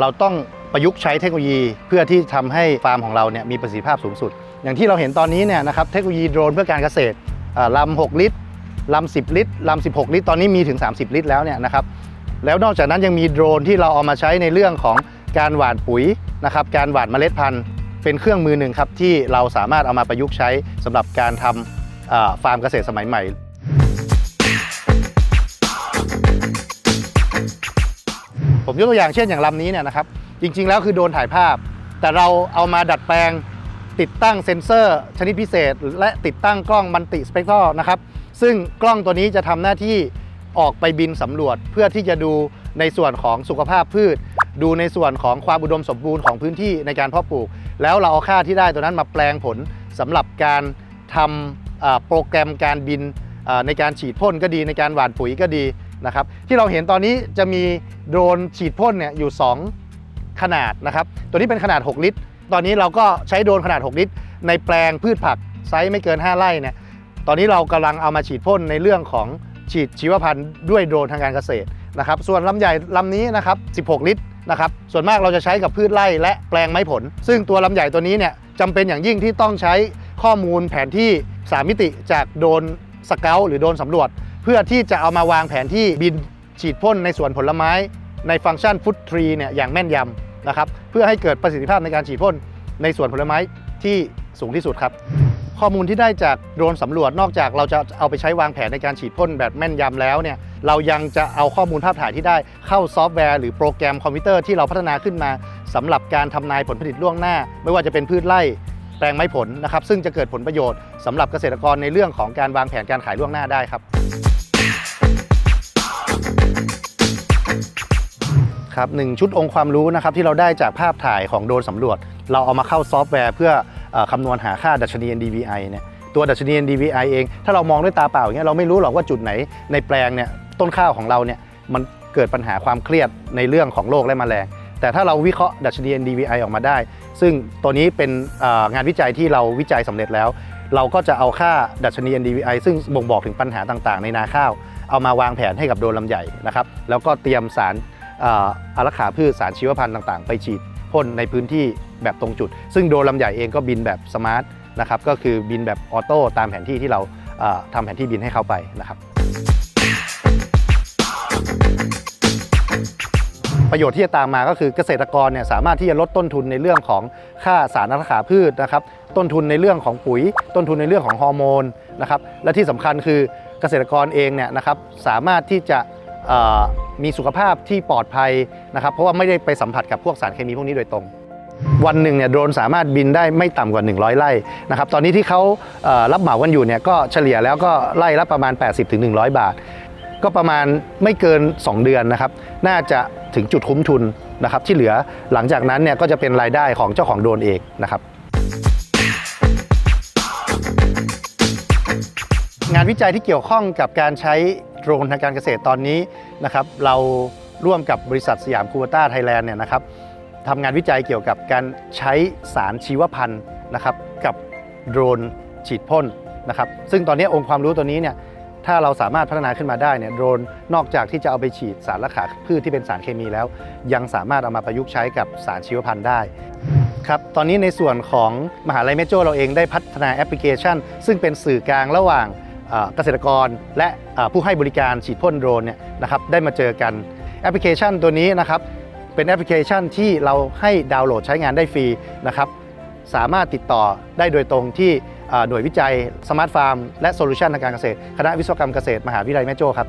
เราต้องประยุกต์ใช้เทคโนโลยีเพื่อที่ทำให้ฟาร์มของเราเนี่ยมีประสิทธิภาพสูงสุด อย่างที่เราเห็นตอนนี้เนี่ยนะครับเทคโนโลยีโดรนเพื่อการเกษตรลำ6 ลิตรลำ10 ลิตรลำ16 ลิตร ตอนนี้มีถึง 30 ลิตรแล้วเนี่ยนะครับแล้วนอกจากนั้นยังมีโดรนที่เราเอามาใช้ในเรื่องของการหว่านปุ๋ยนะครับการหว่านเมล็ดพันธุ์ เป็นเครื่องมือหนึ่งครับที่เราสามารถเอามาประยุกต์ใช้สำหรับการทำฟาร์มเกษตรสมัยใหม่ ผมยกตัวอย่างเช่นอย่างลำนี้เนี่ยนะครับจริง ๆ แล้วคือโดนถ่ายภาพ แต่เราเอามาดัดแปลงติดตั้งเซ็นเซอร์ชนิดพิเศษ และติดตั้งกล้องมัลติสเปกตรัลนะครับซึ่งกล้องตัวนี้จะทำหน้าที่ออกไปบินสำรวจเพื่อที่จะดูในส่วนของสุขภาพพืช ดูในส่วนของความอุดมสมบูรณ์ของพื้นที่ในการเพาะปลูก แล้วเราเอาค่าที่ได้ตัวนั้นมาแปลงผลสำหรับการทำโปรแกรมการบินในการฉีดพ่นก็ดีในการหว่านปุ๋ยก็ดีนะครับที่เราเห็นตอนนี้จะมีโดรนฉีดพ่นเนี่ยอยู่ 2 ขนาดนะครับตัวนี้เป็นขนาด 6 ลิตร ตอนนี้เราก็ใช้โดรนขนาด 6 ลิตร ในแปลงพืชผักไซส์ไม่เกิน 5ไร่เนี่ยตอนนี้เรากำลังเอามาฉีดพ่นในเรื่องของฉีดชีวพันธุ์ด้วยโดรนทางการเกษตรนะครับส่วนลำใหญ่ลำนี้นะครับ 16 ลิตร นะครับส่วนมากเราจะใช้กับพืชไร่และแปลงไม้ผล ซึ่งตัวลำใหญ่ตัวนี้เนี่ยจำเป็นอย่างยิ่งที่ต้องใช้ข้อมูลแผนที่ 3 มิติจากโดนสเกลหรือโดนสำรวจ เพื่อที่จะเอามาวางแผนที่บินฉีดพ่นในสวนผลไม้ ในฟังก์ชันฟุตทรีเนี่ยอย่างแม่นยำนะครับเพื่อให้เกิดประสิทธิภาพในการฉีดพ่นในสวนผลไม้ที่สูงที่สุดครับ ข้อมูลที่ได้จากโดรนสำรวจนอกจากเราจะเอาไปใช้วางแผนในการฉีดพ่นแบบแม่นยำแล้วเนี่ยเรายังจะเอาข้อมูลภาพถ่ายที่ได้เข้าซอฟต์แวร์หรือโปรแกรมคอมพิวเตอร์ที่เราพัฒนาขึ้นมาสำหรับการทำนายผลผลิตล่วงหน้า ไม่ว่าจะเป็นพืชไร่แปลงไม้ผลนะครับซึ่งจะเกิดผลประโยชน์สำหรับเกษตรกรในเรื่องของการวางแผนการขายล่วงหน้าได้ครับครับหนึ่งชุดองค์ความรู้นะครับที่เราได้จากภาพถ่ายของโดรนสำรวจ เราเอามาเข้าซอฟต์แวร์เพื่อ คำนวณหาค่าดัชนี NDVI เนี่ยตัวดัชนี NDVI เอง ถ้าเรามองด้วยตาเปล่าอย่างเงี้ยเราไม่รู้หรอกว่าจุดไหนในแปลงเนี่ยต้นข้าวของเราเนี่ยมันเกิดปัญหาความเครียดในเรื่องของโรคและแมลง แต่ถ้าเราวิเคราะห์ดัชนี NDVI ออกมาได้ ซึ่งตัวนี้เป็นงานวิจัยที่เราวิจัยสำเร็จแล้ว เราก็จะเอาค่าดัชนี NDVI ซึ่งบ่งบอกถึงปัญหาต่างๆ ในนาข้าว เอามาวางแผนให้กับโดรนลำใหญ่นะครับแล้วก็เตรียมสารอ่ออารักขาพืชสารชีวพันธุ์ต่างๆ ไปฉีดพ่นในพื้นที่ แบบตรงจุด ซึ่งโดรนลำใหญ่เองก็บินแบบสมาร์ทนะครับก็คือบินแบบออโต้ตามแผนที่ที่เราทำแผนที่บินให้เขาไปนะครับ ประโยชน์ที่จะตามมาก็คือเกษตรกรเนี่ยสามารถที่จะลดต้นทุนในเรื่องของค่าสารอาหารขาพืชนะครับ ต้นทุนในเรื่องของปุ๋ย ต้นทุนในเรื่องของฮอร์โมนนะครับ และที่สำคัญคือเกษตรกรเองเนี่ยนะครับสามารถที่จะมีสุขภาพที่ปลอดภัยนะครับ เพราะว่าไม่ได้ไปสัมผัสกับพวกสารเคมีพวกนี้โดยตรง วันหนึ่งเนี่ยโดรนสามารถบินได้ไม่ต่ำกว่า 100 ไร่นะครับตอนนี้ที่เขาเอ่อรับเหมากันอยู่เนี่ยก็เฉลี่ยแล้วก็ไร่ละประมาณ 80-100 บาท ก็ประมาณไม่เกิน 2 เดือนนะครับน่าจะถึงจุดคุ้มทุนนะครับที่เหลือหลังจากนั้นเนี่ยก็จะเป็นรายได้ของเจ้าของโดรนเองนะครับงานวิจัยที่เกี่ยวข้องกับการใช้โดรนทางการเกษตรตอนนี้นะครับเราร่วมกับบริษัทสยามคูเบต้าไทยแลนด์เนี่ยนะครับ ทำงานวิจัยเกี่ยวกับการใช้สารชีวพันธุ์นะครับกับโดรนฉีดพ่นนะครับซึ่งตอนนี้องค์ความรู้ตัวนี้เนี่ยถ้าเราสามารถพัฒนาขึ้นมาได้เนี่ยโดรนนอกจากที่จะเอาไปฉีดสารละขาพืชที่เป็นสารเคมีแล้ว ยังสามารถเอามาประยุกต์ใช้กับสารชีวพันธุ์ได้ครับตอนนี้ในส่วนของมหาลัยเมโจเราเองได้พัฒนาแอปพลิเคชัน ซึ่งเป็นสื่อกลางระหว่างเกษตรกรและผู้ให้บริการฉีดพ่นโดรนเนี่ยนะครับได้มาเจอกันแอปพลิเคชันตัวนี้นะครับ เป็นแอปพลิเคชันที่เราให้ดาวน์โหลดใช้งานได้ฟรีนะครับ สามารถติดต่อได้โดยตรงที่หน่วยวิจัยสมาร์ทฟาร์มและโซลูชันทางการเกษตร คณะวิศวกรรมเกษตร มหาวิทยาลัยแม่โจ้ครับ